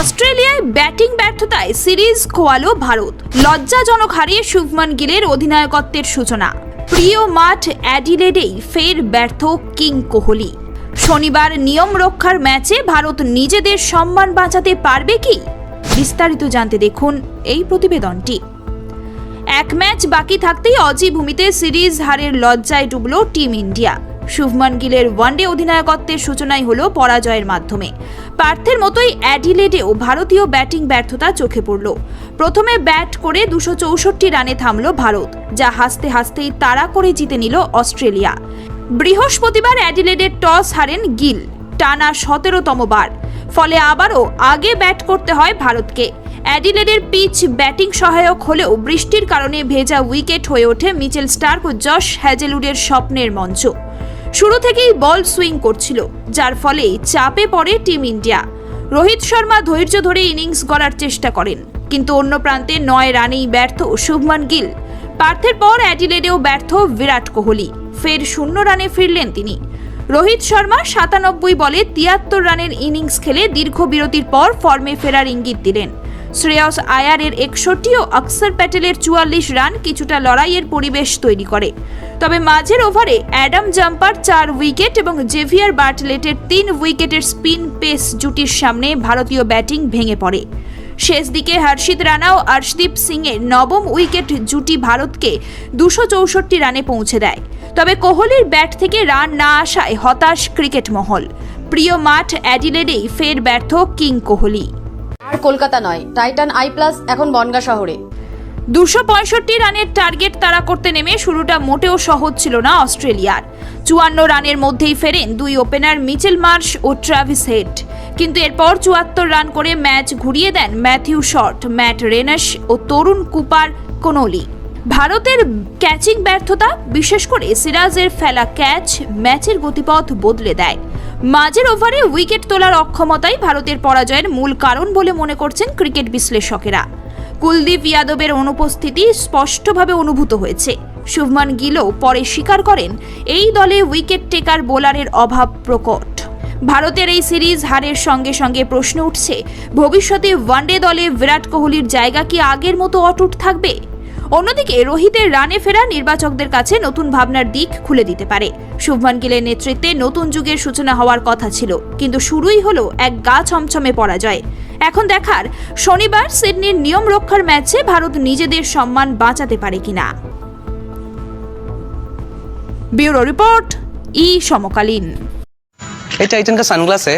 অস্ট্রেলিয়ায় ব্যাটিং ব্যর্থতায় সিরিজ খোয়ালো ভারত। লজ্জাজনক হারিয়ে শুভমান গিলের অধিনায়কত্বের সূচনা। প্রিয় মাঠ অ্যাডিলেডেই ফের ব্যর্থ কিং কোহলি। শনিবার নিয়ম রক্ষার ম্যাচে ভারত নিজেদের সম্মান বাঁচাতে পারবে কি? বিস্তারিত জানতে দেখুন এই প্রতিবেদনটি। এক ম্যাচ বাকি থাকতেই অজি ভূমিতে সিরিজ হারের লজ্জায় ডুবল টিম ইন্ডিয়া। শুভমান গিলের ওয়ানডে অধিনায়কত্বের সূচনাই হলো পরাজয়ের মাধ্যমে। পার্থের মতোই অ্যাডিলেডেও ভারতীয় ব্যাটিং ব্যর্থতা চোখে পড়ল। প্রথমে ব্যাট করে দুশো চৌষট্টি রানে থামল ভারত, যা হাসতে হাসতেই তাড়া করে জিতে নিল অস্ট্রেলিয়া। বৃহস্পতিবার অ্যাডিলেডের টস হারেন গিল, টানা সতেরোতম বার। ফলে আবারও আগে ব্যাট করতে হয় ভারতকে। অ্যাডিলেডের পিচ ব্যাটিং সহায়ক হলেও বৃষ্টির কারণে ভেজা উইকেট হয়ে ওঠে মিচেল স্টার্ক ও জশ হ্যাজেলুডের স্বপ্নের মঞ্চ। শুরু থেকেই বল সুইং করছিল, যার ফলে চাপে পড়ে টিম ইন্ডিয়া। রোহিত শর্মা ধৈর্য ধরে ইনিংস গড়ার চেষ্টা করেন, কিন্তু অন্য প্রান্তে নয় রানেই ব্যর্থ শুভমান গিল। পার্থের পর অ্যাডিলেডেও ব্যর্থ বিরাট কোহলি, ফের শূন্য রানে ফিরলেন তিনি। রোহিত শর্মা সাতানব্বই বলে তিয়াত্তর রানের ইনিংস খেলে দীর্ঘ বিরতির পর ফর্মে ফেরার ইঙ্গিত দিলেন। শ্রেয়স আয়ারের একষট্টি ও অক্সর প্যাটেলের চুয়াল্লিশ রান কিছুটা লড়াইয়ের পরিবেশ তৈরি করে। তবে মাঝের ওভারে অ্যাডাম জাম্পার চার উইকেট এবং জেভিয়ার বার্টলেটের তিন উইকেটের স্পিন পেস জুটির সামনে ভারতীয় ব্যাটিং ভেঙে পড়ে। শেষ দিকে হর্ষিত রানা ও অর্শদীপ সিংয়ের নবম উইকেট জুটি ভারতকে দুশো চৌষট্টি রানে পৌঁছে দেয়। তবে কোহলির ব্যাট থেকে রান না আসায় হতাশ ক্রিকেট মহল। প্রিয় মাঠ অ্যাডিলেডেই ফের ব্যর্থ কিং কোহলি। কলকাতা নয়। টাইটান আই প্লাস এখন বনগা শহরে। দুশো পঁয়ষট্টি রানের টার্গেট তারা করতে নেমে শুরুটা মোটেও সহজ ছিল না অস্ট্রেলিয়ার। চুয়ান্ন রানের মধ্যেই ফেরেন দুই ওপেনার মিচেল মার্শ ও ট্রাভিস হেড। কিন্তু এরপর চুয়াত্তর রান করে ম্যাচ ঘুরিয়ে দেন ম্যাথিউ শর্ট, ম্যাট রেনাস ও তরুণ কুপার কোনলি। ভারতের ক্যাচিং ব্যর্থতা, বিশেষ করে সিরাজের ফেলা ক্যাচ ম্যাচের গতিপথ বদলে দেয়। মাঝের ওভারে উইকেট তোলার অক্ষমতাই ভারতের পরাজয়ের মূল কারণ বলে মনে করছেন ক্রিকেট বিশ্লেষকেরা। কুলদীপ যাদবের অনুপস্থিতি স্পষ্টভাবে অনুভূত হয়েছে। শুভমান গিলও পরে স্বীকার করেন, এই দলে উইকেট টেকার বোলারের অভাব প্রকট। ভারতের এই সিরিজ হারের সঙ্গে সঙ্গে প্রশ্ন উঠছে, ভবিষ্যতে ওয়ানডে দলে বিরাট কোহলির জায়গা কি আগের মতো অটুট থাকবে? অন্যদিকে রোহিতের রানে ফেরা নির্বাচকদের কাছে নতুন ভাবনার দিক খুলে দিতে পারে শুভমান গিলের নেতৃত্বে নতুন যুগের সূচনা হওয়ার কথা ছিল কিন্তু শুরুই হলো এক গা ছমছমে পরাজয় এখন দেখার শনিবার সিডনির নিয়ম রক্ষার ম্যাচে ভারত নিজেদের সম্মান বাঁচাতে পারে কিনা ব্যুরো রিপোর্ট ই সমকালীন ये टाइटन का सनग्लास है